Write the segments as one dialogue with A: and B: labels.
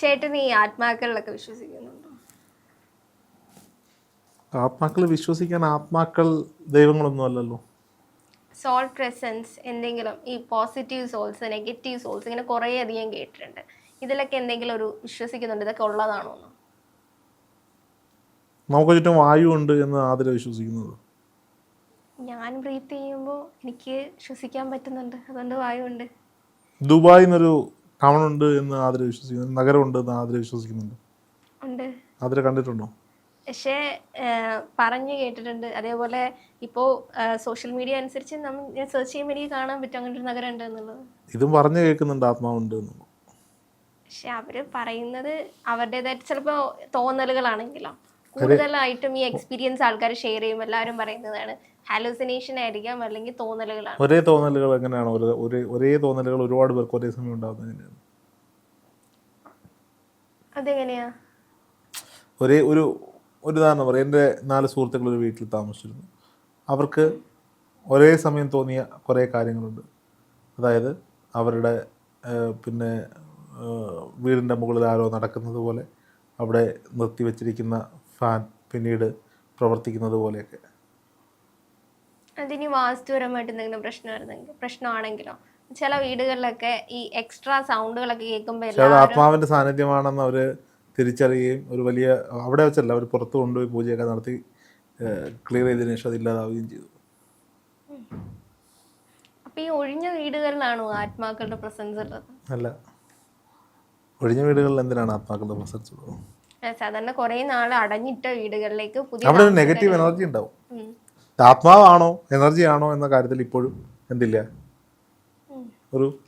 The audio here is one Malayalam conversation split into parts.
A: ചേട്ടൻ ഈ ആത്മാക്കളിലൊക്കെ വിശ്വസിക്കുന്നുണ്ടോ?
B: ആത്മാക്കൾ വിശ്വസിക്കാൻ ആത്മാക്കൾ ദൈവങ്ങളൊന്നും അല്ലല്ലോ.
A: സോൾ പ്രസൻസ് എന്തെങ്കിലും ഈ പോസിറ്റീവ് സോൾസ് നെഗറ്റീവ് സോൾസ് ഇങ്ങനെ കുറേ അധികം കേട്ടിട്ടുണ്ട്. ഇതിലൊക്കെ എന്തെങ്കിലും ഒരു വിശ്വസിക്കുന്നുണ്ട്? ഇതൊക്കെ ഉള്ളതാണോ
B: നമുക്ക് ചുറ്റും വായു ഉണ്ട് എന്ന് ആതിര വിശ്വസിക്കുന്നത്.
A: ഞാൻ ബ്രീത്ത് ചെയ്യുമ്പോൾ എനിക്ക് ശ്വസിക്കാൻ പറ്റുന്നുണ്ട്. അതുകൊണ്ട് വായുണ്ട്
B: ഉണ്ട്. എന്നൊരു ടൗൺ ഉണ്ട് എന്ന് ആതിര വിശ്വസിക്കുന്നു നഗരമുണ്ട് എന്ന് ആതിര വിശ്വസിക്കുന്നുണ്ട്.
A: ഉണ്ട്.
B: ആതിര കണ്ടിട്ടുണ്ടോ?
A: പക്ഷേ പറഞ്ഞു കേട്ടിട്ടുണ്ട്. അതേപോലെ ഇപ്പോ സോഷ്യൽ മീഡിയ അനുസരിച്ച് നമ്മൾ സെർച്ച് ചെയ്യുമ്പോൾ എനിക്ക് കാണാൻ പറ്റും അങ്ങനെ ഒരു നഗരം ഉണ്ട് എന്നുള്ളത്.
B: ഇതും പറഞ്ഞു കേൾക്കുന്നുണ്ട് ആത്മാവുണ്ട് എന്നുള്ളത്.
A: പക്ഷെ അവർ പറയുന്നത് അവരുടേതായിട്ട് ചിലപ്പോൾ തോന്നലുകളാണെങ്കിലോ. കൂടുതലായിട്ടും ഈ എക്സ്പീരിയൻസ് ആൾക്കാർ ഷെയർ ചെയ്യും എല്ലാവരും പറയുന്നതാണ്. ഹാലൂസിനേഷൻ ആയിരിക്കാം അല്ലെങ്കിൽ തോന്നലുകളാണ്.
B: ഒരേ തോന്നലുകൾ എങ്ങനെയാണ്? ഒരേ ഒരേ തോന്നലുകൾ ഒരുപാട് പേർക്ക് ഒരേ സമയം ഉണ്ടാകുന്നത് എങ്ങനെയാണ്
A: അതെങ്ങനെയാ?
B: ഒരേ ഒരു ഒരു ഉദാഹരണം പറയാം. എന്റെ നാല് സുഹൃത്തുക്കൾ ഒരു വീട്ടിൽ താമസിച്ചിരുന്നു. അവർക്ക് ഒരേ സമയം തോന്നിയ കുറേ കാര്യങ്ങളുണ്ട്. അതായത് അവരുടെ പിന്നെ വീടിന്റെ മുകളിൽ ആരോ നടക്കുന്നത് പോലെ അവിടെ നിർത്തി വച്ചിരിക്കുന്ന ഫാൻ പിന്നീട് പ്രവർത്തിക്കുന്നത് പോലെയൊക്കെ.
A: അതിന് വാസ്തുപരമായിട്ട് എന്തെങ്കിലും പ്രശ്നമായിരുന്നെങ്കിൽ പ്രശ്നമാണെങ്കിലോ? ചില വീടുകളിലൊക്കെ ഈ എക്സ്ട്രാ സൗണ്ടുകളൊക്കെ കേൾക്കുമ്പോൾ
B: ആത്മാവിന്റെ സാന്നിധ്യമാണെന്ന് അവർ തിരിച്ചറിയുകയും ഒരു വലിയ അവിടെ വെച്ചല്ല അവർ പുറത്ത് കൊണ്ടുപോയി പൂജയൊക്കെ നടത്തി ക്ലിയർ ചെയ്തതിനു ശേഷം അതില്ലാതാവുകയും ചെയ്തു.
A: അപ്പൊ ഈ ഒഴിഞ്ഞ വീടുകളിലാണോ ആത്മാക്കളുടെ പ്രസൻസ് ഉള്ളത്?
B: അല്ല. ഒഴിഞ്ഞ വീടുകളിൽ എന്തിനാണ് ആത്മാക്കളുടെ പ്രസൻസ് ഉള്ളത്?
A: സാധാരണ കുറെ നാൾ അടഞ്ഞിട്ട വീടുകളിലേക്ക് പുതിയ
B: അവിടെ ഒരു നെഗറ്റീവ് എനർജി ഉണ്ടാവും. ആത്മാവാണോ? എനർജി ആണോ എന്ന കാര്യത്തിൽ ഇപ്പോഴും എന്തില്ല? ഒരു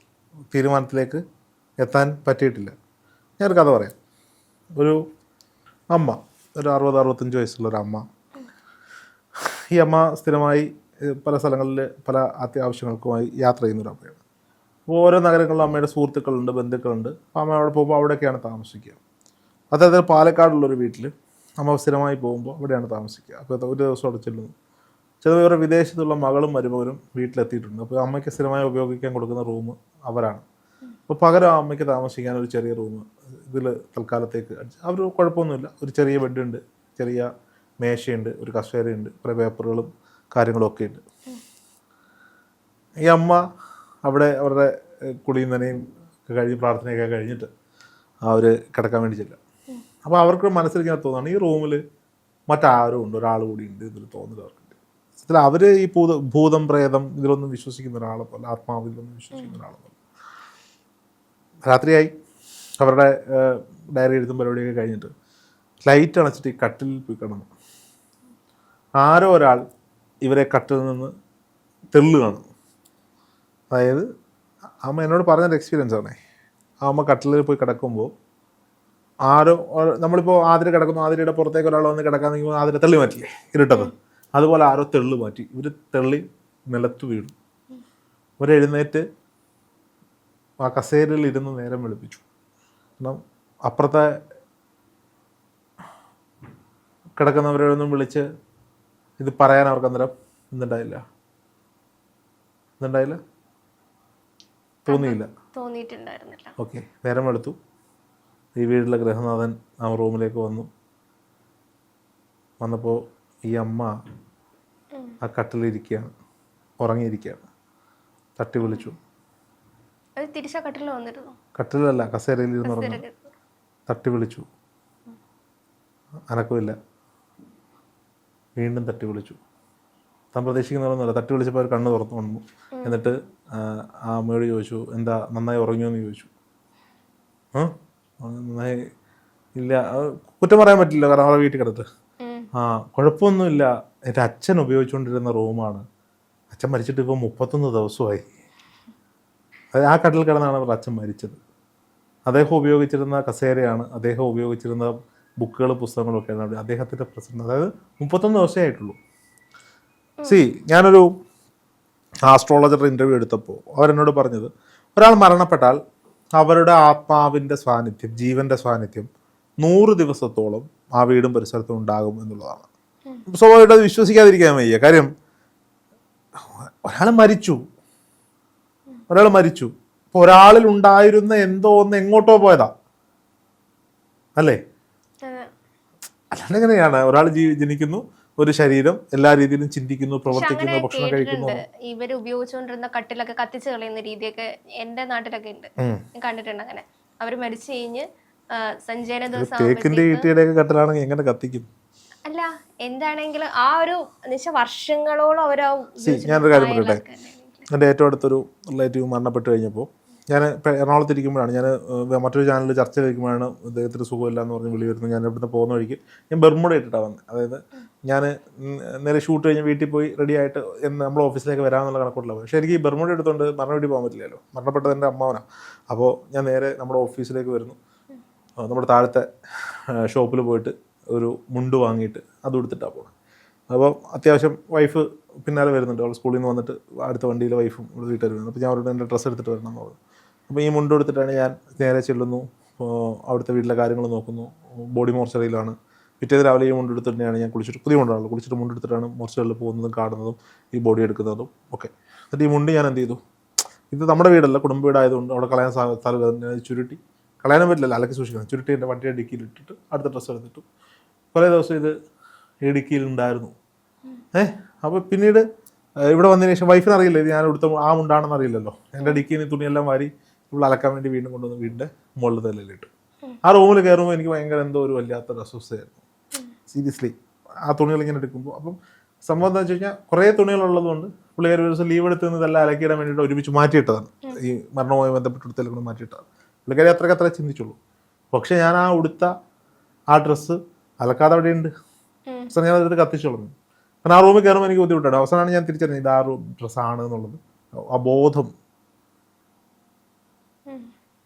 B: തീരുമാനത്തിലേക്ക് എത്താൻ പറ്റിയിട്ടില്ല. ഞാനൊരു കഥ പറയാം. ഒരു അമ്മ ഒരു അറുപത് അറുപത്തഞ്ച് വയസ്സുള്ള ഒരു അമ്മ. ഈ അമ്മ സ്ഥിരമായി പല സ്ഥലങ്ങളിൽ പല അത്യാവശ്യങ്ങൾക്കുമായി യാത്ര ചെയ്യുന്ന ഒരു അമ്മയാണ്. അപ്പോൾ ഓരോ നഗരങ്ങളിലും അമ്മയുടെ സുഹൃത്തുക്കളുണ്ട് ബന്ധുക്കളുണ്ട്. അപ്പോൾ അമ്മ അവിടെ പോകുമ്പോൾ അവിടെയൊക്കെയാണ് താമസിക്കുക. അതായത് പാലക്കാടുള്ളൊരു വീട്ടിൽ അമ്മ സ്ഥിരമായി പോകുമ്പോൾ അവിടെയാണ് താമസിക്കുക. അപ്പോൾ ഒരു ദിവസം അവിടെ ചെല്ലുന്നു. ചില ഇവരുടെ വിദേശത്തുള്ള മകളും മരുമകനും വീട്ടിലെത്തിയിട്ടുണ്ട്. അപ്പോൾ അമ്മയ്ക്ക് സ്ഥിരമായി ഉപയോഗിക്കാൻ കൊടുക്കുന്ന റൂം അവരാണ്. അപ്പോൾ പകരം അമ്മയ്ക്ക് താമസിക്കാൻ ഒരു ചെറിയ റൂം ഇതിൽ തൽക്കാലത്തേക്ക് അവർ കുഴപ്പമൊന്നുമില്ല. ഒരു ചെറിയ ബെഡുണ്ട് ചെറിയ മേശയുണ്ട് ഒരു കസേരയുണ്ട് കുറേ പേപ്പറുകളും കാര്യങ്ങളും ഒക്കെ ഉണ്ട്. ഈ അമ്മ അവിടെ അവരുടെ കുളിയും നനയും കഴിഞ്ഞ് പ്രാർത്ഥനയൊക്കെ കഴിഞ്ഞിട്ട് അവർ കിടക്കാൻ വേണ്ടി ചെല്ലുക. അപ്പോൾ അവർക്ക് മനസ്സിലിങ്ങനെ തോന്നുകയാണ് ഈ റൂമിൽ മറ്റാരും ഉണ്ട് ഒരാൾ കൂടി ഉണ്ട് എന്നൊരു തോന്നൽ അവർക്കുണ്ട് സത്യത്തിൽ അവർ ഈ ഭൂത ഭൂതം പ്രേതം ഇതിലൊന്നും വിശ്വസിക്കുന്ന ഒരാളെ പോലെ ആത്മാവിലൊന്നും വിശ്വസിക്കുന്ന ഒരാളെ രാത്രിയായി. അവരുടെ ഡയറി എഴുതും പരിപാടിയൊക്കെ കഴിഞ്ഞിട്ട് ലൈറ്റ് അണച്ചിട്ട് ഈ കട്ടിലിൽ പോയി കിടന്നു. ആരോ ഒരാൾ ഇവരെ കട്ടിൽ നിന്ന് തെള്ളുകയാണ് അതായത് അമ്മ എന്നോട് പറഞ്ഞൊരു എക്സ്പീരിയൻസ് ആണേ. ആ അമ്മ കട്ടിലിൽ പോയി കിടക്കുമ്പോൾ ആരോ നമ്മളിപ്പോൾ ആതിര കിടക്കുന്നു ആതിരയുടെ പുറത്തേക്ക് ഒരാൾ വന്ന് കിടക്കാൻ നിൽക്കുമ്പോൾ ആതിര തള്ളി മാറ്റില്ലേ ഇരുട്ടത് അതുപോലെ ആരോ തെള്ളു മാറ്റി. ഇവർ തെള്ളി നിലത്ത് വീണു. ഇവരെഴുന്നേറ്റ് ആ കസേരയിൽ ഇരുന്ന് നേരം വെളുപ്പിച്ചു. കാരണം അപ്പുറത്തെ കിടക്കുന്നവരോടൊന്നും വിളിച്ച് ഇത് പറയാൻ അവർക്ക് അന്നേരം ഇന്നുണ്ടായില്ല ഇന്നുണ്ടായില്ല തോന്നിയില്ല?
A: തോന്നിയിട്ടുണ്ടായിരുന്നില്ല.
B: ഓക്കെ. നേരം വെളുത്തു. ഈ വീട്ടിലെ ഗൃഹനാഥൻ ആ റൂമിലേക്ക് വന്നു. വന്നപ്പോൾ ഈ അമ്മ ആ കട്ടിലിരിക്കുകയാണ് ഉറങ്ങിയിരിക്കുകയാണ് തട്ടി വിളിച്ചു. കട്ടിലല്ല കസേരയിൽ ഇരുന്ന് ഉറങ്ങുന്നു തട്ടി വിളിച്ചു. അനക്കമില്ല വീണ്ടും തട്ടി വിളിച്ചു. താൻ പ്രതീക്ഷിക്കുന്നവരൊന്നുമില്ല. തട്ടി വിളിച്ചപ്പോൾ അവർ കണ്ണ് തുറന്നു വന്നു. എന്നിട്ട് ആ, അമ്മയോട് ചോദിച്ചു എന്താ നന്നായി ഉറങ്ങിയോ? എന്ന് ചോദിച്ചു. നന്നായി ഇല്ല. കുറ്റം പറയാൻ പറ്റില്ല. കാരണം അവരുടെ വീട്ടിൽ കിടത്ത്. ആ കുഴപ്പമൊന്നുമില്ല. എന്റെ അച്ഛൻ ഉപയോഗിച്ചുകൊണ്ടിരുന്ന റൂമാണ്. അച്ഛൻ മരിച്ചിട്ട് ഇപ്പോൾ മുപ്പത്തൊന്ന് ദിവസമായി. ആ കട്ടിൽ കിടന്നാണ് അവരുടെ അച്ഛൻ മരിച്ചത്. അദ്ദേഹം ഉപയോഗിച്ചിരുന്ന കസേരയാണ് അദ്ദേഹം ഉപയോഗിച്ചിരുന്ന ബുക്കുകൾ പുസ്തകങ്ങളും ഒക്കെ ആണ് അദ്ദേഹത്തിന്റെ പ്രസന്റ് അതായത് മുപ്പത്തൊന്ന് ദിവസമേ ആയിട്ടുള്ളൂ. സി ഞാനൊരു ആസ്ട്രോളജറുടെ ഇന്റർവ്യൂ എടുത്തപ്പോൾ അവരെന്നോട് പറഞ്ഞത് ഒരാൾ മരണപ്പെട്ടാൽ അവരുടെ ആത്മാവിന്റെ സാന്നിധ്യം ജീവന്റെ സാന്നിധ്യം നൂറ് ദിവസത്തോളം ആ വീടും പരിസരത്തും ഉണ്ടാകും എന്നുള്ളതാണ്. സ്വാഭാവികമായിട്ട് അത് വിശ്വസിക്കാതിരിക്കാൻ വയ്യ. കാര്യം ഒരാൾ മരിച്ചു. ഒരാൾ മരിച്ചു. അപ്പോൾ ഒരാളിൽ ഉണ്ടായിരുന്ന എന്തോ ഒന്ന് എങ്ങോട്ടോ പോയതാ. അല്ലേ. അല്ലാണ്ട് എങ്ങനെയാണ്? ഒരാൾ ജീവി ജനിക്കുന്നു ഒരു ശരീരം എല്ലാ രീതിയിലും ചിന്തിക്കുന്നു പ്രവർത്തിക്കുന്നു ഭക്ഷണം കഴിക്കുന്നു.
A: ഇവർ ഉപയോഗിച്ചുകൊണ്ടിരുന്ന കട്ടിലൊക്കെ കത്തിച്ചു കളയുന്ന രീതിയൊക്കെ എന്റെ നാട്ടിലൊക്കെ ഉണ്ട്. കണ്ടിട്ടുണ്ട് അങ്ങനെ. അവർ മരിച്ചു കഴിഞ്ഞ് ആ, സഞ്ചയന ദിവസം
B: തേക്കിന്റെ ഈട്ടിയുടെ ഒക്കെ എങ്ങനെ കത്തിക്കും?
A: അല്ല എന്താണെങ്കിലും ആ ഒരു എന്നുവെച്ചാൽ വർഷങ്ങളോളം അവർ
B: ഞാനൊരു കാര്യം പറയട്ടെ? എന്റെ ഏറ്റവും അടുത്തൊരു റിലേറ്റീവ് മരണപ്പെട്ട് കഴിഞ്ഞപ്പോൾ ഞാൻ എറണാകുളത്ത് ഇരിക്കുമ്പോഴാണ് ഞാൻ മറ്റൊരു ചാനലിൽ ചർച്ച കഴിക്കുമ്പോഴാണ് ഇദ്ദേഹത്തിന് സുഖമില്ല എന്ന് പറഞ്ഞ് വിളി വരുന്നത് ഞാൻ ഇവിടുന്ന് പോകുന്ന വഴിക്ക് ഞാൻ ബെർമുട ഇട്ടിട്ടാണ് വന്നത്. അതായത് ഞാൻ നേരെ ഷൂട്ട് കഴിഞ്ഞ് വീട്ടിൽ പോയി റെഡി ആയിട്ട് നമ്മൾ ഓഫീസിലേക്ക് വരാമെന്നുള്ള കണക്കുള്ള പക്ഷേ എനിക്ക് ഈ ബെർമുട എടുത്തുകൊണ്ട് മരണ വീട്ടിൽ പോകാൻ പറ്റില്ലല്ലോ. മരണപ്പെട്ടത് എന്റെ അമ്മാവനാണ് അപ്പോൾ ഞാൻ നേരെ നമ്മുടെ ഓഫീസിലേക്ക് വരുന്നു. നമ്മുടെ താഴത്തെ ഷോപ്പിൽ പോയിട്ട് ഒരു മുണ്ട് വാങ്ങിയിട്ട് അത് എടുത്തിട്ടാണ് പോകുന്നത് അപ്പോൾ അത്യാവശ്യം വൈഫ് പിന്നാലെ വരുന്നുണ്ട്. അവൾ സ്കൂളിൽ നിന്ന് വന്നിട്ട് അടുത്ത വണ്ടിയിൽ വൈഫും ഇവിടെ വീട്ടുകാർ വരുന്നത് അപ്പോൾ ഞാൻ അവരോട് എന്റെ ഡ്രസ്സ് എടുത്തിട്ട് വരണം എന്നുള്ളത് അപ്പോൾ ഈ മുണ്ട് എടുത്തിട്ടാണ് ഞാൻ നേരെ ചെല്ലുന്നു. അവിടുത്തെ വീട്ടിലെ കാര്യങ്ങൾ നോക്കുന്നു. ബോഡി മോർച്ചറിയിലാണ്. പിറ്റേന്ന് രാവിലെ ഈ മുണ്ട് എടുത്തിട്ട് തന്നെയാണ് ഞാൻ കുളിച്ചിട്ട് പുതിയ മുണ്ടാണല്ലോ. കുളിച്ചിട്ട് മുണ്ട് എടുത്തിട്ടാണ് മോർച്ചറിയിൽ പോകുന്നതും കാണുന്നതും ഈ ബോഡി എടുക്കുന്നതും ഒക്കെ. എന്നിട്ട് ഈ മുണ്ട് ഞാൻ എന്ത് ചെയ്തു? ഇത് നമ്മുടെ വീടല്ല കുടുംബ വീടായതുകൊണ്ട് അവിടെ കളയാൻ സ്ഥലം ചുരുട്ടി കളയാനും പറ്റില്ല അലക്കി സൂക്ഷിക്കണം. ചുരുട്ടി എന്റെ വണ്ടിയുടെ ഡിക്കിയിൽ ഇട്ടിട്ട് അടുത്ത ഡ്രസ്സ് എടുത്തിട്ടു. കുറേ ദിവസം ഇത് ഈ ഡിക്കിയിൽ ഉണ്ടായിരുന്നു. ഏ? അപ്പോൾ പിന്നീട് ഇവിടെ വന്നതിന് ശേഷം വൈഫിന് അറിയില്ല? ഞാൻ ഇവിടുത്തെ ആ മുണ്ടാണെന്ന് അറിയില്ലല്ലോ. എന്റെ ഡിക്കിയിൽ തുണിയെല്ലാം വാരി ഇവിടെ അലക്കാൻ വേണ്ടി വീണ്ടും കൊണ്ടുവന്ന് വീടിന്റെ മുകളിൽ തലയിലിട്ടു. ആ റൂമിൽ കയറുമ്പോൾ എനിക്ക് ഭയങ്കര എന്തോ ഒരു വല്ലാത്തൊരു അസ്വസ്ഥയായിരുന്നു. സീരിയസ്ലി ആ തുണികൾ ഇങ്ങനെ എടുക്കുമ്പോൾ അപ്പം സംഭവം എന്താ വെച്ച് കഴിഞ്ഞാൽ കുറേ തുണികളുള്ളതുകൊണ്ട് പുള്ളിക്കാർ ഒരു ദിവസം ലീവ് എടുത്ത് നിന്ന് ഇതെല്ലാം അലക്കിയിടാൻ വേണ്ടിയിട്ട് ഒരുമിച്ച് മാറ്റിയിട്ടതാണ്. ഈ മരണവുമായി ബന്ധപ്പെട്ടെടുത്തതിൽ കൂടെ മാറ്റിയിട്ടതാണ്. പുള്ളിക്കാരി അത്രയ്ക്ക് അത്ര ചിന്തിച്ചുള്ളൂ. പക്ഷെ ഞാൻ ആ ഉടുത്ത ആ ഡ്രസ്സ് അലക്കാതെ അവിടെ ഉണ്ട് അവസാനം ഞാൻ അതെടുത്ത് കത്തിച്ചു കളഞ്ഞു കാരണം ആ റൂമിൽ കയറുമ്പോൾ എനിക്ക് ബുദ്ധിമുട്ടാണ്. അവസാനമാണ് ഞാൻ തിരിച്ചറിഞ്ഞത് ഇത് ആ റൂം ഡ്രസ്സാണ് എന്നുള്ളത്. ആ ബോധം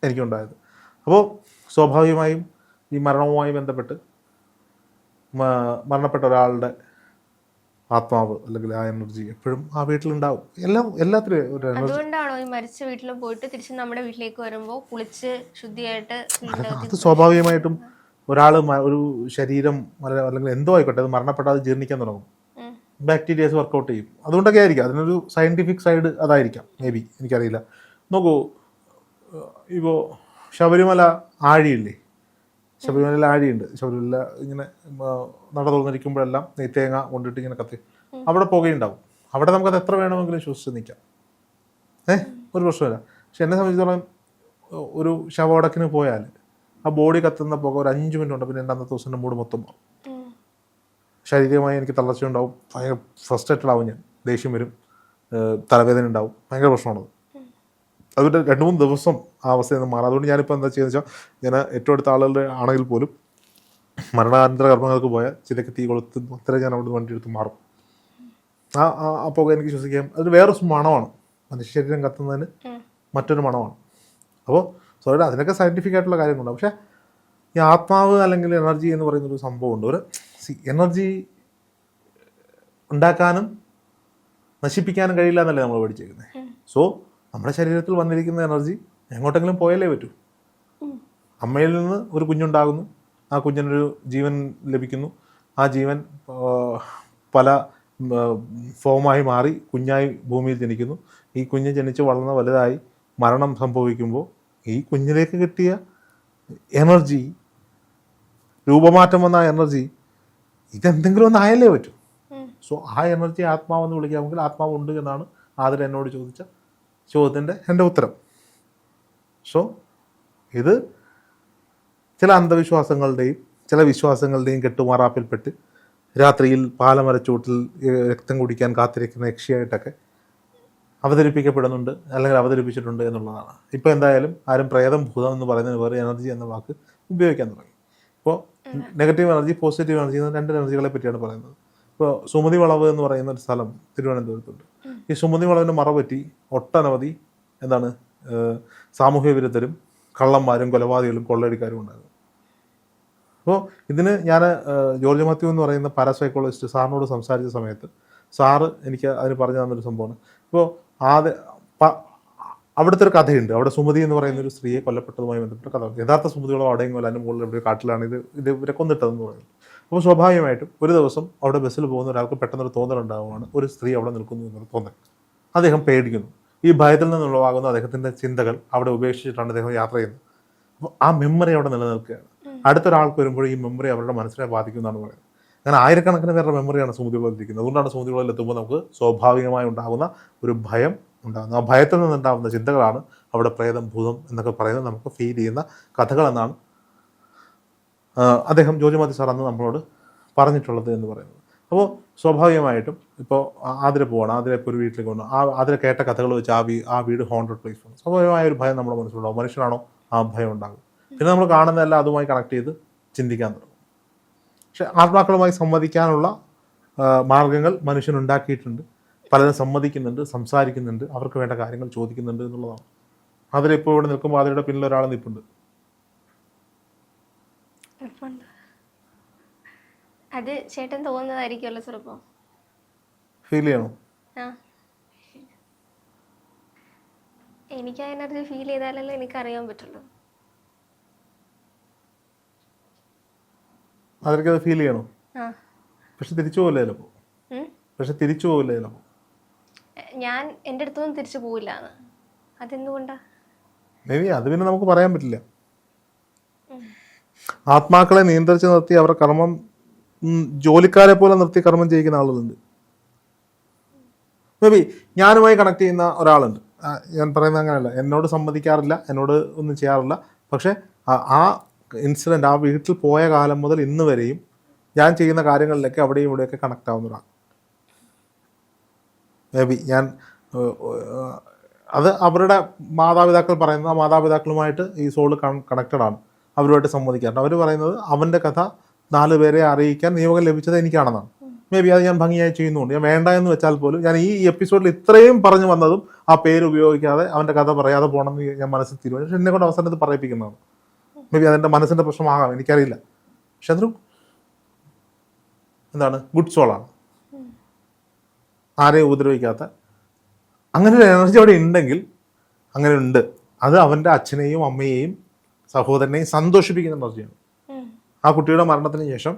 B: എനിക്കുണ്ടായത്. അപ്പോൾ സ്വാഭാവികമായും ഈ മരണവുമായി ബന്ധപ്പെട്ട് മരണപ്പെട്ട ഒരാളുടെ ആത്മാവ് അല്ലെങ്കിൽ ആ എനർജി എപ്പോഴും ആ വീട്ടിലുണ്ടാവും. എല്ലാം എല്ലാത്തിലും ഒരു എനർജി.
A: അതുകൊണ്ടാണോ ഈ മരിച്ച വീട്ടിൽ പോയിട്ട് തിരിച്ച് നമ്മുടെ വീട്ടിലേക്ക് വരുമ്പോൾ കുളിച്ച് ശുദ്ധിയായിട്ട്
B: അത് സ്വാഭാവികമായിട്ടും ഒരാൾ ഒരു ശരീരം അല്ലെങ്കിൽ എന്തോ ആയിക്കോട്ടെ അത് മരണപ്പെട്ടാൽ അത് ജീർണിക്കാൻ തുടങ്ങും. ബാക്ടീരിയാസ് വർക്കൗട്ട് ചെയ്യും. അതുകൊണ്ടൊക്കെ ആയിരിക്കാം. അതിനൊരു സയന്റിഫിക് സൈഡ് അതായിരിക്കാം മേ ബി എനിക്കറിയില്ല. നോക്കൂ ഇപ്പോൾ ശബരിമല ആഴിയില്ലേ? ശബരിമലയിൽ ആഴിയുണ്ട്. ശബരിമല ഇങ്ങനെ നട തുറന്നിരിക്കുമ്പോഴെല്ലാം നെയ്ത്തേങ്ങ കൊണ്ടിട്ട് ഇങ്ങനെ കത്തി. അവിടെ പുകയുണ്ടാവും. അവിടെ നമുക്കത് എത്ര വേണമെങ്കിലും ശ്വസിച്ച് നിൽക്കാം ഏ? ഒരു പ്രശ്നമില്ല പക്ഷെ എന്നെ സംബന്ധിച്ചിടത്തോളം ഒരു ശവടക്കിന് പോയാൽ ആ ബോഡി കത്തുന്ന പുക ഒരു അഞ്ച് മിനിറ്റ് ഉണ്ട് പിന്നെ അന്നത്തെ ദിവസം മൂട് മൊത്തം മാറും. ശാരീരികമായി എനിക്ക് തളർച്ച ഉണ്ടാവും ഭയങ്കര ഫ്രസ്ട്രേറ്റഡ് ആവും ഞാൻ. ദേഷ്യം വരും. തലവേദന ഉണ്ടാവും. ഭയങ്കര പ്രശ്നമാണത്. അതുകൊണ്ട് രണ്ട് മൂന്ന് ദിവസം ആ അവസ്ഥയിൽ നിന്ന് മാറാം. അതുകൊണ്ട് ഞാനിപ്പോൾ എന്താ ചെയ്യുന്നത് വെച്ചാൽ ഞാൻ ഏറ്റവും അടുത്ത ആളുകളുടെ ആണെങ്കിൽ പോലും മരണാനന്തര കർമ്മങ്ങൾക്ക് പോയാൽ ചിലക്ക് തീ കൊളുത്ത് അത്ര ഞാൻ അവിടെ വണ്ടി എടുത്ത് മാറും. ആ ആ- ആ പുക എനിക്ക് ശ്വസിക്കാം അതിന് വേറൊരു മണമാണ്. മനുഷ്യശരീരം കത്തുന്നതിന് മറ്റൊരു മണമാണ്. അപ്പോൾ സോറി അതിനൊക്കെ സയന്റിഫിക് ആയിട്ടുള്ള കാര്യങ്ങളുണ്ട്. പക്ഷേ ഈ ആത്മാവ് അല്ലെങ്കിൽ എനർജി എന്ന് പറയുന്ന ഒരു സംഭവമുണ്ട്. ഒരു എനർജി ഉണ്ടാക്കാനും നശിപ്പിക്കാനും കഴിയില്ല എന്നല്ലേ നമ്മൾ പഠിച്ചേക്കുന്നത് സോ നമ്മുടെ ശരീരത്തിൽ വന്നിരിക്കുന്ന എനർജി എങ്ങോട്ടെങ്കിലും പോയാലേ പറ്റൂ? അമ്മയിൽ നിന്ന് ഒരു കുഞ്ഞുണ്ടാകുന്നു. ആ കുഞ്ഞിനൊരു ജീവൻ ലഭിക്കുന്നു. ആ ജീവൻ പല ഫോമായി മാറി കുഞ്ഞായി ഭൂമിയിൽ ജനിക്കുന്നു. ഈ കുഞ്ഞ് ജനിച്ച് വളർന്ന് വലുതായി മരണം സംഭവിക്കുമ്പോൾ ഈ കുഞ്ഞിലേക്ക് കിട്ടിയ എനർജി രൂപമാറ്റം വന്ന ആ എനർജി ഇതെന്തെങ്കിലും ഒന്ന് ആയാലേ പറ്റൂ. സോ ആ എനർജി ആത്മാവെന്ന് വിളിക്കാമെങ്കിൽ ആത്മാവ് ഉണ്ട് എന്നാണ് ആദരം എന്നോട് ചോദിച്ച ചോദ്യത്തിന്റെ എന്റെ ഉത്തരം. സോ ഇത് ചില അന്ധവിശ്വാസങ്ങളുടെയും ചില വിശ്വാസങ്ങളുടെയും കെട്ടുമാറാപ്പിൽപ്പെട്ട് രാത്രിയിൽ പാലമരച്ചൂട്ടിൽ രക്തം കുടിക്കാൻ കാത്തിരിക്കുന്ന യക്ഷിയായിട്ടൊക്കെ അവതരിപ്പിക്കപ്പെടുന്നുണ്ട് അല്ലെങ്കിൽ അവതരിപ്പിച്ചിട്ടുണ്ട് എന്നുള്ളതാണ്. ഇപ്പോൾ എന്തായാലും ആരും പ്രേതം ഭൂതം എന്ന് പറയുന്നതിന് വേറെ എനർജി എന്ന വാക്ക് ഉപയോഗിക്കാൻ തുടങ്ങി. ഇപ്പോൾ നെഗറ്റീവ് എനർജി പോസിറ്റീവ് എനർജി എന്ന രണ്ട് എനർജികളെ പറ്റിയാണ് പറയുന്നത്. ഇപ്പോൾ സുമതി വളവ് എന്ന് പറയുന്ന ഒരു സ്ഥലം തിരുവനന്തപുരത്തുണ്ട്. ഈ സുമതി വളവിന് മറപറ്റി ഒട്ടനവധി എന്താണ് സാമൂഹ്യ വിരുദ്ധരും കള്ളന്മാരും കൊലപാതകളും കൊള്ളയടിക്കാരും ഉണ്ടായിരുന്നു. അപ്പോൾ ഇതിന് ഞാൻ ജോർജ് മാത്യു എന്ന് പറയുന്ന പാരാസൈക്കോളജിസ്റ്റ് സാറിനോട് സംസാരിച്ച സമയത്ത് സാറ് എനിക്ക് അതിന് പറഞ്ഞു തന്നൊരു സംഭവമാണ്. ഇപ്പോൾ ആദ്യ അവിടുത്തെ ഒരു കഥയുണ്ട്. അവിടെ സുമതി എന്ന് പറയുന്ന ഒരു സ്ത്രീയെ കൊല്ലപ്പെട്ടതുമായി ബന്ധപ്പെട്ട കഥ. യഥാർത്ഥ സുമതികളോ അവിടെയും കൊല്ലാനും മുകളിൽ എവിടെ കാട്ടിലാണ് ഇത് ഇത് ഇവരെ കൊന്നിട്ടതെന്ന് പറയുന്നത്. അപ്പോൾ സ്വാഭാവികമായിട്ടും ഒരു ദിവസം അവിടെ ബസ്സിൽ പോകുന്ന ഒരാൾക്ക് പെട്ടെന്നൊരു തോന്നലുണ്ടാവുകയാണ്. ഒരു സ്ത്രീ അവിടെ നിൽക്കുന്നു എന്നൊരു തോന്നൽ. അദ്ദേഹം പേടിക്കുന്നു. ഈ ഭയത്തിൽ നിന്നുള്ളവാകുന്ന അദ്ദേഹത്തിന്റെ ചിന്തകൾ അവിടെ ഉപേക്ഷിച്ചിട്ടാണ് അദ്ദേഹം യാത്ര ചെയ്യുന്നത്. അപ്പോൾ ആ മെമ്മറി അവിടെ നിലനിൽക്കുകയാണ്. അടുത്തൊരാൾക്ക് വരുമ്പോൾ ഈ മെമ്മറി അവരുടെ മനസ്സിനെ ബാധിക്കുന്നതാണ് പറയുന്നത്. അങ്ങനെ ആയിരക്കണക്കിന് പേരുടെ മെമ്മറിയാണ് സുമതികളിലിരിക്കുന്നത് അതുകൊണ്ടാണ് സുമതികളിൽ എത്തുമ്പോൾ നമുക്ക് സ്വാഭാവികമായി ഉണ്ടാകുന്ന ഒരു ഭയം ഉണ്ടാകുന്നത്. ആ ഭയത്തിൽ നിന്നുണ്ടാകുന്ന ചിന്തകളാണ് അവിടെ പ്രേതം ഭൂതം എന്നൊക്കെ പറയുന്നത് നമുക്ക് ഫീൽ ചെയ്യുന്ന കഥകളെന്നാണ് എന്നാണ് അദ്ദേഹം ജോജുമതി സാർ അന്ന് നമ്മളോട് പറഞ്ഞിട്ടുള്ളത് എന്ന് പറയുന്നത്. അപ്പോൾ സ്വാഭാവികമായിട്ടും ഇപ്പോൾ ആതിര പോവാണ് ആതിര ഇപ്പോൾ ഒരു വീട്ടിലേക്ക് വന്നു. ആ ആതിര കേട്ട കഥകൾ വെച്ച് ആ വീ ആ വീട് ഹോണ്ടഡ് പ്ലേസ് ആണ് സ്വാഭാവികമായ ഒരു ഭയം നമ്മുടെ മനസ്സിലുണ്ടാവും. മനുഷ്യനാണോ ആ ഭയം ഉണ്ടാകും പിന്നെ നമ്മൾ കാണുന്നതെല്ലാം അതുമായി കണക്ട് ചെയ്ത് ചിന്തിക്കാൻ തുടങ്ങും. പക്ഷെ ആത്മാക്കളുമായി സംവദിക്കാനുള്ള മാർഗങ്ങൾ മനുഷ്യനുണ്ടാക്കിയിട്ടുണ്ട് പലരും സമ്മതിക്കുന്നുണ്ട് സംസാരിക്കുന്നുണ്ട് അവർക്ക് വേണ്ട കാര്യങ്ങൾ ചോദിക്കുന്നുണ്ട് എന്നുള്ളതാണ്. അതിലിപ്പോൾ ഇവിടെ നിൽക്കുമ്പോൾ അതിലൂടെ പിന്നിൽ ഒരാൾ നിൽപ്പുണ്ട്.
A: അത് ചേട്ടൻ തോന്നുന്നതായിരിക്കുമല്ലോ ചെറുപ്പം
B: ഫീൽ ചെയ്യണോ?
A: ആ. എനിക്ക് ആ എനർജി ഫീൽ ചെയ്താലല്ലേ എനിക്ക് അറിയാൻ പറ്റുള്ളൂ.
B: അത് ഫീൽ ചെയ്യണോ?
A: ആ.
B: പക്ഷെ തിരിച്ചു പോകില്ല ചിലപ്പോൾ
A: ഉം.
B: പക്ഷെ തിരിച്ചു പോകില്ല ചിലപ്പോൾ
A: ഞാൻ എന്റെ അടുത്തൊന്നും തിരിച്ചു പോവില്ല. അതെന്തുകൊണ്ടാ?
B: മേബി അത് പിന്നെ നമുക്ക് പറയാൻ പറ്റില്ല. ആത്മാക്കളെ നിയന്ത്രിച്ചു നിർത്തി അവരുടെ കർമ്മം ജോലിക്കാരെ പോലെ നിർത്തി കർമ്മം ചെയ്യിക്കുന്ന ആളുകളുണ്ട്. മേ ബി ഞാനുമായി കണക്ട് ചെയ്യുന്ന ഒരാളുണ്ട്. ഞാൻ പറയുന്നത് അങ്ങനെയല്ല. എന്നോട് സമ്മതിക്കാറില്ല എന്നോട് ഒന്നും ചെയ്യാറില്ല. പക്ഷേ ആ- ഇൻസിഡന്റ് ആ വീട്ടിൽ പോയ കാലം മുതൽ ഇന്ന് വരെയും ഞാൻ ചെയ്യുന്ന കാര്യങ്ങളിലൊക്കെ അവിടെയും ഇവിടെയൊക്കെ കണക്ട് ആവുന്ന ഒരാൾ. മേ ബി ഞാൻ അത് അവരുടെ മാതാപിതാക്കൾ പറയുന്നത് മാതാപിതാക്കളുമായിട്ട് ഈ സോൾ കണക്റ്റഡ് ആണ്. അവരുമായിട്ട് സംവദിക്കാറുണ്ട് അവർ പറയുന്നത് അവന്റെ കഥ നാല് പേരെ അറിയിക്കാൻ നിയമകം ലഭിച്ചത് എനിക്കാണെന്നാണ്. മേ ബി അത് ഞാൻ ഭംഗിയായി ചെയ്യുന്നുണ്ട്. ഞാൻ വേണ്ട എന്ന് വെച്ചാൽ പോലും ഞാൻ ഈ എപ്പിസോഡിൽ ഇത്രയും പറഞ്ഞു വന്നതും ആ പേര് ഉപയോഗിക്കാതെ അവന്റെ കഥ പറയാതെ പോകണമെന്ന് ഞാൻ മനസ്സിൽ തീരുമാനിച്ചു. പക്ഷെ എന്നെ കൊണ്ട് അവസാനം ഇത് പറയിപ്പിക്കുന്നതാണ്. മേ ബി അതെന്റെ മനസ്സിന്റെ പ്രശ്നമാകാം എനിക്കറിയില്ല. പക്ഷെ അതൊരു എന്താണ് ഗുഡ് സോളാണ് ആരെയും ഉപദ്രവിക്കാത്ത. അങ്ങനെ ഒരു എനർജി അവിടെ ഉണ്ടെങ്കിൽ അങ്ങനെ ഉണ്ട്. അത് അവന്റെ അച്ഛനെയും അമ്മയെയും സഹോദരനെയും സന്തോഷിപ്പിക്കുന്ന എനർജിയാണ്. ആ കുട്ടിയുടെ മരണത്തിന് ശേഷം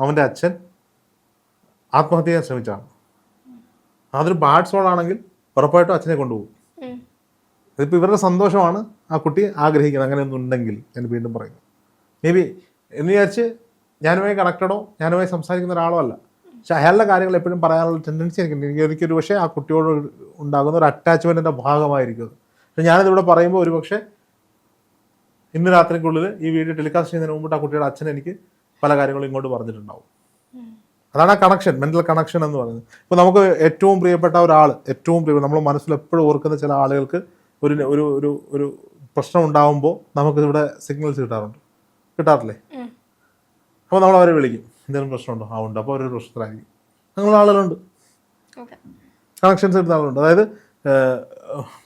B: അവന്റെ അച്ഛൻ ആത്മഹത്യ ചെയ്യാൻ ശ്രമിച്ചാണ് അതൊരു ബാഡ് സോൾ ആണെങ്കിൽ ഉറപ്പായിട്ടും അച്ഛനെ കൊണ്ടുപോകും. അതിപ്പോൾ ഇവരുടെ സന്തോഷമാണ് ആ കുട്ടി ആഗ്രഹിക്കുന്നത്. അങ്ങനെ ഒന്നും ഉണ്ടെങ്കിൽ ഞാൻ വീണ്ടും പറയുന്നു. മേ ബി എന്ന് വിചാരിച്ച് ഞാനുമായി കണക്റ്റഡോ ഞാനുമായി സംസാരിക്കുന്ന ഒരാളോ അല്ല. പക്ഷെ അയാളുടെ കാര്യങ്ങൾ എപ്പോഴും പറയാനുള്ള ടെൻഡൻസി എനിക്കുണ്ട്. എനിക്ക് എനിക്കൊരു പക്ഷേ ആ കുട്ടിയോട് ഉണ്ടാകുന്ന ഒരു അറ്റാച്ച്മെന്റിന്റെ ഭാഗമായിരിക്കും പക്ഷെ ഞാനിതിവിടെ പറയുമ്പോൾ ഒരു പക്ഷേ ഇന്ന് രാത്രിക്കുള്ളിൽ ഈ വീഡിയോ ടെലികാസ്റ്റ് ചെയ്യുന്നതിന് മുമ്പിട്ട് ആ കുട്ടിയുടെ അച്ഛൻ എനിക്ക് പല കാര്യങ്ങളും ഇങ്ങോട്ട് പറഞ്ഞിട്ടുണ്ടാവും. അതാണ് ആ കണക്ഷൻ മെന്റൽ കണക്ഷൻ എന്ന് പറയുന്നത്. ഇപ്പോൾ നമുക്ക് ഏറ്റവും പ്രിയപ്പെട്ട ഒരാൾ ഏറ്റവും പ്രിയ നമ്മൾ മനസ്സിൽ എപ്പോഴും ഓർക്കുന്ന ചില ആളുകൾക്ക് ഒരു ഒരു ഒരു ഒരു പ്രശ്നം ഉണ്ടാവുമ്പോൾ നമുക്ക് ഇവിടെ സിഗ്നൽസ് കിട്ടാറുണ്ട്. കിട്ടാറില്ലേ?
A: അപ്പൊ
B: അപ്പോൾ നമ്മൾ അവരെ വിളിക്കും. എന്തെങ്കിലും പ്രശ്നമുണ്ടോ? ആ ഉണ്ട്. അപ്പോൾ അവരൊരു പ്രശ്നത്തിലായിരിക്കും. അങ്ങനെയുള്ള ആളുകളുണ്ട്. കണക്ഷൻസ് എടുത്ത ആളുണ്ട്. അതായത്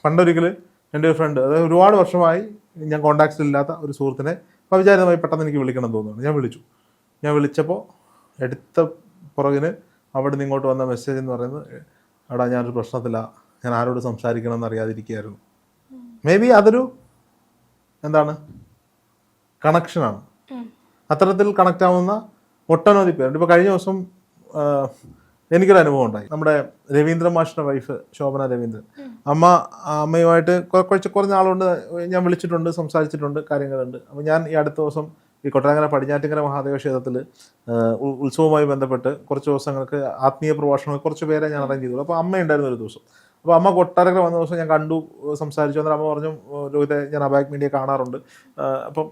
B: പണ്ടൊരിക്കൽ എന്റെ ഒരു ഫ്രണ്ട് അതായത് ഒരുപാട് വർഷമായി ഞാൻ കോണ്ടാക്ട്സിൽ ഇല്ലാത്ത ഒരു സുഹൃത്തിനെ അവിചാരിതമായി പെട്ടെന്ന് എനിക്ക് വിളിക്കണം തോന്നുന്നു. ഞാൻ വിളിച്ചു. ഞാൻ വിളിച്ചപ്പോൾ എടുത്ത പുറകിന് അവിടെ നിന്ന് ഇങ്ങോട്ട് വന്ന മെസ്സേജ് എന്ന് പറയുന്നത് എടാ ഞാനൊരു പ്രശ്നത്തില്ല ഞാൻ ആരോട് സംസാരിക്കണം എന്ന് അറിയാതിരിക്കുകയായിരുന്നു. മേ ബി അതൊരു എന്താണ്? കണക്ഷനാണ്. അത്തരത്തിൽ കണക്റ്റ് ആവുന്ന ഒട്ടനവധി പേരുണ്ട്. ഇപ്പോൾ കഴിഞ്ഞ ദിവസം എനിക്കൊരു അനുഭവം ഉണ്ടായി. നമ്മുടെ രവീന്ദ്ര മാഷിന്റെ വൈഫ് ശോഭന രവീന്ദ്രൻ. അമ്മ അമ്മയുമായിട്ട് കുറച്ച് കുറഞ്ഞ ആളുകൊണ്ട് ഞാൻ വിളിച്ചിട്ടുണ്ട് സംസാരിച്ചിട്ടുണ്ട് കാര്യങ്ങളുണ്ട്. അപ്പോൾ ഞാൻ ഈ അടുത്ത ദിവസം ഈ കൊട്ടാരക്കര പടിഞ്ഞാറ്റിങ്കര മഹാദേവ ക്ഷേത്രത്തിൽ ഉത്സവവുമായി ബന്ധപ്പെട്ട് കുറച്ച് ദിവസങ്ങൾക്ക് ആത്മീയ പ്രഭാഷണം കുറച്ച് പേരെ ഞാൻ അറേഞ്ച് ചെയ്തു അപ്പോൾ അമ്മ ഉണ്ടായിരുന്ന ഒരു ദിവസം. അപ്പോൾ അമ്മ കൊട്ടാരക്കര വന്ന ദിവസം ഞാൻ കണ്ടു സംസാരിച്ചു. അന്നേരം അമ്മ പറഞ്ഞു രോഹിതെ ഞാൻ അബാക് മീഡിയ കാണാറുണ്ട്. അപ്പം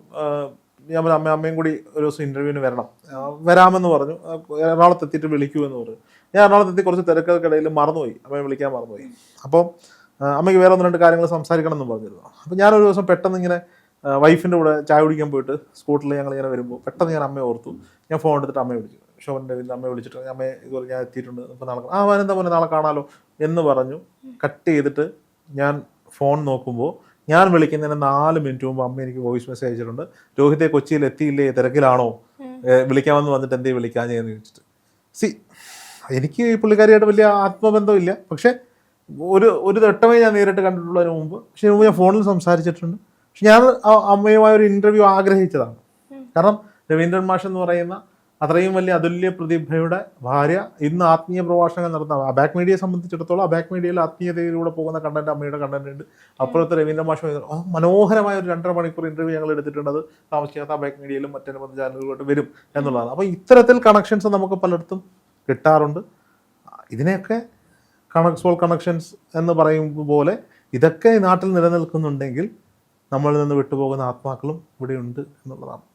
B: ഞാൻ അമ്മ അമ്മയും കൂടി ഒരു ദിവസം ഇന്റർവ്യൂവിന് വരണം. വരാമെന്ന് പറഞ്ഞു. എറണാകുളത്ത് എത്തിയിട്ട് വിളിക്കൂ എന്ന് പറഞ്ഞു. ഞാൻ എറണാകുളത്ത് എത്തി കുറച്ച് തിരക്കുകൾക്കിടയിൽ മറന്നുപോയി. അമ്മയെ വിളിക്കാൻ മറന്നുപോയി. അപ്പോൾ അമ്മയ്ക്ക് വേറെ ഒന്ന് രണ്ട് കാര്യങ്ങൾ സംസാരിക്കണം എന്ന് പറഞ്ഞിരുന്നു. അപ്പോൾ ഞാനൊരു ദിവസം പെട്ടെന്ന് ഇങ്ങനെ വൈഫിന്റെ കൂടെ ചായ കുടിക്കാൻ പോയിട്ട് സ്കൂട്ടിൽ ഞങ്ങൾ ഇങ്ങനെ വരുമ്പോൾ പെട്ടെന്ന് ഞാൻ അമ്മയെ ഓർത്തു. ഞാൻ ഫോൺ എടുത്തിട്ട് അമ്മയെ വിളിച്ചു. ഷോറിന്റെ വീട്ടിൽ അമ്മയെ വിളിച്ചിട്ട് അമ്മയെ ഇതുപോലെ ഞാൻ എത്തിയിട്ടുണ്ട്. ഇപ്പോൾ നാളെ. ആ വനെന്താ പോലെ നാളെ കാണാമല്ലോ എന്ന് പറഞ്ഞു. കട്ട് ചെയ്തിട്ട് ഞാൻ ഫോൺ നോക്കുമ്പോൾ ഞാൻ വിളിക്കുന്നതിന് നാല് മിനിറ്റ് മുമ്പ് അമ്മ എനിക്ക് വോയിസ് മെസ്സേജ് അയച്ചിട്ടുണ്ട്. രോഹിത്തെ കൊച്ചിയിൽ എത്തിയില്ലേ? തിരക്കിലാണോ? വിളിക്കാമെന്ന് വന്നിട്ട് എന്തേ വിളിക്കാൻ എന്ന് ചോദിച്ചിട്ട്. സി എനിക്ക് ഈ പുള്ളിക്കാരിയായിട്ട് വലിയ ആത്മബന്ധമില്ല. പക്ഷേ ഒരു ഒരു തട്ടമേ ഞാൻ നേരിട്ട് കണ്ടിട്ടുള്ളതിന് മുമ്പ്. പക്ഷേ മുമ്പ് ഞാൻ ഫോണിൽ സംസാരിച്ചിട്ടുണ്ട്. പക്ഷെ ഞാൻ അമ്മയുമായ ഒരു ഇന്റർവ്യൂ ആഗ്രഹിച്ചതാണ്. കാരണം രവീന്ദ്രൻ മാഷ് എന്ന് പറയുന്ന അത്രയും വലിയ അതുല്യ പ്രതിഭയുടെ ഭാര്യ ഇന്ന് ആത്മീയ പ്രഭാഷണങ്ങൾ നടത്തുന്ന ബാക്ക് മീഡിയയെ സംബന്ധിച്ചിടത്തോളം ബാക്ക് മീഡിയയിൽ ആത്മീയതയിലൂടെ പോകുന്ന കണ്ടന്റ് അമ്മയുടെ കണ്ടന്റ് ഉണ്ട്. അപ്പുറത്തെ രവീന്ദ്ര മാഷ് മനോഹരമായ ഒരു രണ്ടര മണിക്കൂർ ഇന്റർവ്യൂ ഞങ്ങൾ എടുത്തിട്ടുണ്ട് അത് താമസിക്കാത്ത ബാക്ക് മീഡിയയിലും മറ്റനുബന്ധ ചാനലുകളിലോട്ട് വരും എന്നുള്ളതാണ്. അപ്പോൾ ഇത്തരത്തിൽ കണക്ഷൻസ് നമുക്ക് പലയിടത്തും കിട്ടാറുണ്ട്. ഇതിനെയൊക്കെ കണക്സ് സോൾ കണക്ഷൻസ് എന്ന് പറയും പോലെ ഇതൊക്കെ നാട്ടിൽ നിലനിൽക്കുന്നുണ്ടെങ്കിൽ നമ്മളിൽ നിന്ന് വിട്ടുപോകുന്ന ആത്മാക്കളും ഇവിടെയുണ്ട് എന്നുള്ളതാണ്.